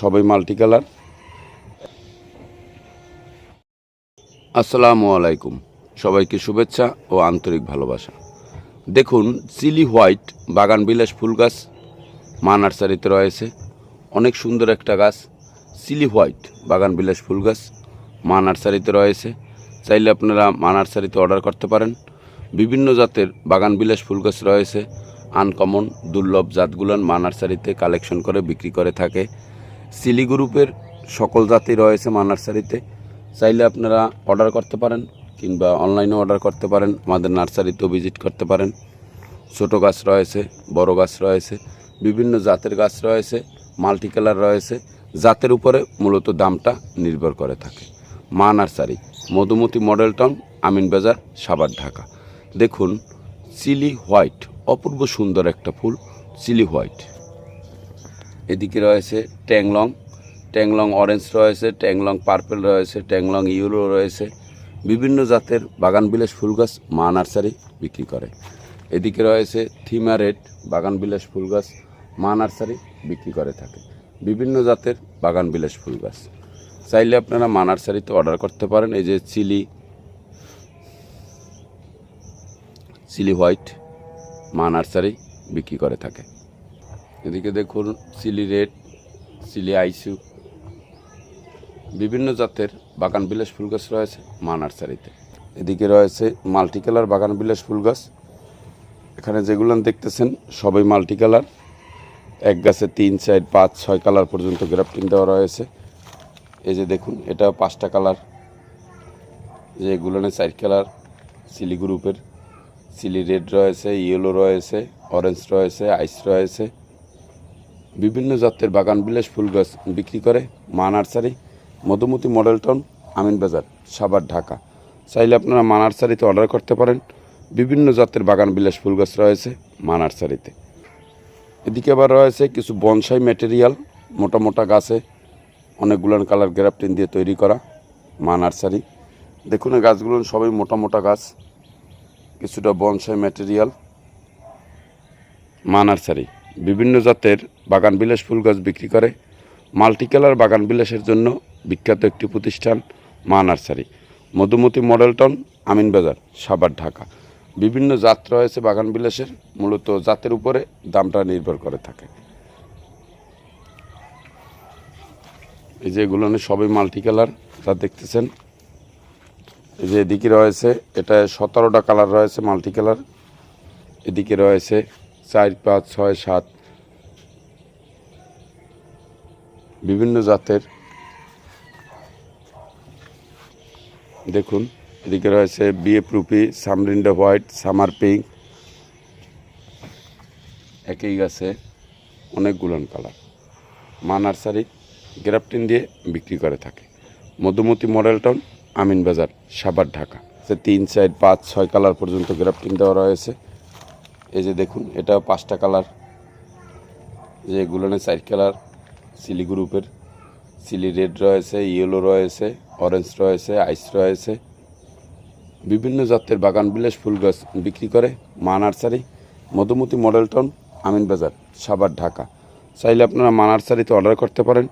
সবাই multi colour আসসালামু আলাইকুম। সবাইকে শুভেচ্ছা ও আন্তরিক ভালোবাসা। দেখুন চিলি হোয়াইট বাগান বিলাস ফুল গাছ মা নার্সারিতে রয়েছে। অনেক সুন্দর একটা গাছ চিলি হোয়াইট বাগান বিলাস ফুল গাছ মা নার্সারিতে রয়েছে। চাইলে আপনারা মা নার্সারিতে অর্ডার করতে পারেন। বিভিন্ন জাতের বাগান বিলাস ফুল গাছ রয়েছে। আনকমন দুর্লভ জাতগুলোন মা নার্সারিতে কালেকশন করে বিক্রি করে থাকে। সিলি গ্রুপের সকল জাতি রয়েছে মা নার্সারিতে চাইলে আপনারা অর্ডার করতে পারেন কিংবা অনলাইনে অর্ডার করতে পারেন, আমাদের নার্সারিতেও ভিজিট করতে পারেন। ছোট গাছ রয়েছে, বড় গাছ রয়েছে, বিভিন্ন জাতের গাছ রয়েছে মাল্টি কালার রয়েছে, জাতের উপরে মূলত দামটা নির্ভর করে থাকে। Maa nursery, Madhumati model town, Amin Bazar, Savar, Dhaka. দেখুন চিলি হোয়াইট, অপূর্ব সুন্দর একটা ফুল চিলি হোয়াইট। এদিকে রয়েছে ট্যাংলং ট্যাংলং অরেঞ্জ রয়েছে, ট্যাংলং পার্পেল রয়েছে, ট্যাংলং ইউরো রয়েছে। বিভিন্ন জাতের বাগান বিলাস ফুল গাছ মা নার্সারি বিক্রি করে। এদিকে রয়েছে থিমা রেড বাগান বিলাস ফুল গাছ মা নার্সারি বিক্রি করে থাকে। বিভিন্ন জাতের বাগান বিলাস ফুল গাছ চাইলে আপনারা মা নার্সারিতে অর্ডার করতে পারেন। এই যে chilli chilli white Maa nursery বিক্রি করে থাকে। এদিকে দেখুন চিলি রেড চিলি আইসু বিভিন্ন জাতের বাগান বিলাস ফুল গাছ রয়েছে মা নার্সারিতে। এদিকে রয়েছে মাল্টি কালার বাগান বিলাস ফুল গাছ। এখানে যেগুলো দেখতেছেন, সবাই মাল্টি কালার এক গাছে তিন চার পাঁচ ছয় কালার পর্যন্ত গ্রাফটিং দেওয়া রয়েছে। এই যে দেখুন এটা পাঁচটা কালার যে এগুলো চার কালার সিলি গ্রুপের সিলি রেড রয়েছে ইয়েলো রয়েছে অরেঞ্জ রয়েছে আইস রয়েছে। বিভিন্ন জাতের বাগান বিলাস ফুল গাছ বিক্রি করে Maa nursery, Madhumati model town, Amin Bazar Savar Dhaka. চাইলে আপনারা মা নার্সারিতে অর্ডার করতে পারেন। বিভিন্ন জাতের বাগান বিলাস ফুল গাছ রয়েছে মা নার্সারিতে। এদিকে আবার রয়েছে কিছু বনসাই ম্যাটেরিয়াল মোটা মোটা গাছে অনেকগুলো কালার গ্রাফটিন দিয়ে তৈরি করা মা নার্সারি। দেখুন এই গাছগুলো সবই মোটা মোটা গাছ, কিছুটা বনসাই ম্যাটেরিয়াল মা নার্সারি। বিভিন্ন জাতের বাগান বিলাস ফুল গাছ বিক্রি করে। মাল্টি কালার বাগান বিলাসের জন্য বিখ্যাত একটি প্রতিষ্ঠান Maa nursery. Madhumati model town, Amin Bazar, Savar, Dhaka. বিভিন্ন জাত রয়েছে বাগান বিলাসের, মূলত জাতের উপরে দামটা নির্ভর করে থাকে। এই যে এগুলো সবই মাল্টি কালার যা দেখতেছেন। এই যে এদিকে রয়েছে, এটা সতেরোটা কালার রয়েছে মাল্টি কালার এদিকে রয়েছে চার পাঁচ ছয় সাত। বিভিন্ন জাতের। দেখুন, এদিকে রয়েছে বিএ প্রুপি, সামরিন্ডা হোয়াইট, সামার পিঙ্ক। একই গাছে অনেকগুলো কালার। মা নার্সারি গ্রাফটিন দিয়ে বিক্রি করে থাকে। মধুমতি মডেল টাউন আমিন বাজার সাবার ঢাকা তিন চার পাঁচ ছয় কালার পর্যন্ত গ্রাফটিং দেওয়া রয়েছে। এই যে দেখুন, এটা পাঁচটা কালার। যে এগুলো চার কালার, সিলি গ্রুপের। সিলি রেড রয়েছে, ইয়েলো রয়েছে, অরেঞ্জ রয়েছে, আইস রয়েছে। বিভিন্ন জাতের বাগান বিলাস ফুল গাছ বিক্রি করে Maa nursery, Madhumati model town, Amin Bazar Savar Dhaka. চাইলে আপনারা মা নার্সারিতে অর্ডার করতে পারেন।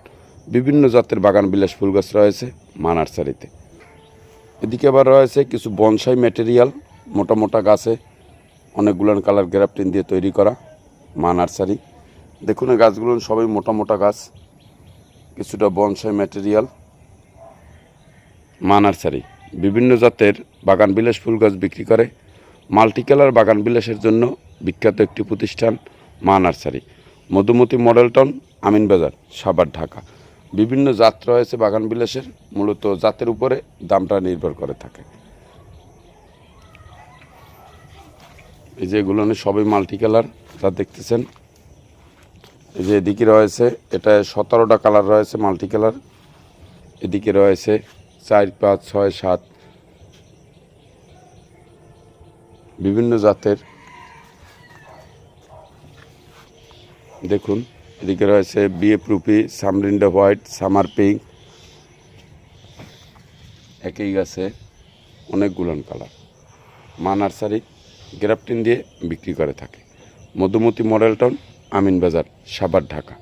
বিভিন্ন জাতের বাগান বিলাস ফুল গাছ রয়েছে মা নার্সারিতে। এদিকে আবার রয়েছে কিছু বনসাই ম্যাটেরিয়াল, মোটা মোটা গাছে। অনেকগুলো কালার গ্রাফটিন দিয়ে তৈরি করা, মা নার্সারি। দেখুন এই গাছগুলো সবই মোটা মোটা গাছ, কিছুটা বনসাই ম্যাটেরিয়াল মা নার্সারি, বিভিন্ন জাতের বাগান বিলাস ফুল গাছ বিক্রি করে। মাল্টি কালার বাগান বিলাসের জন্য বিখ্যাত একটি প্রতিষ্ঠান Maa nursery. Madhumati model town, Amin Bazar, Savar, Dhaka. বিভিন্ন জাত রয়েছে বাগান বিলাসের, মূলত জাতের উপরে দামটা নির্ভর করে থাকে। এই যে এগুলো সবই মাল্টি কালার যা দেখতেছেন। এই যে এদিকে রয়েছে, এটা সতেরোটা কালার রয়েছে মাল্টি কালার এদিকে রয়েছে চার, পাঁচ, ছয়, সাত। বিভিন্ন জাতের। দেখুন, এদিকে রয়েছে বিএ প্রুপি, সামরিন্ডা হোয়াইট, সামার পিঙ্ক। একই গাছে অনেকগুলো কালার মা নার্সারি গ্রাফটিন দিয়ে বিক্রি করে থাকে। Madhumati model town Amin Bazar Savar Dhaka.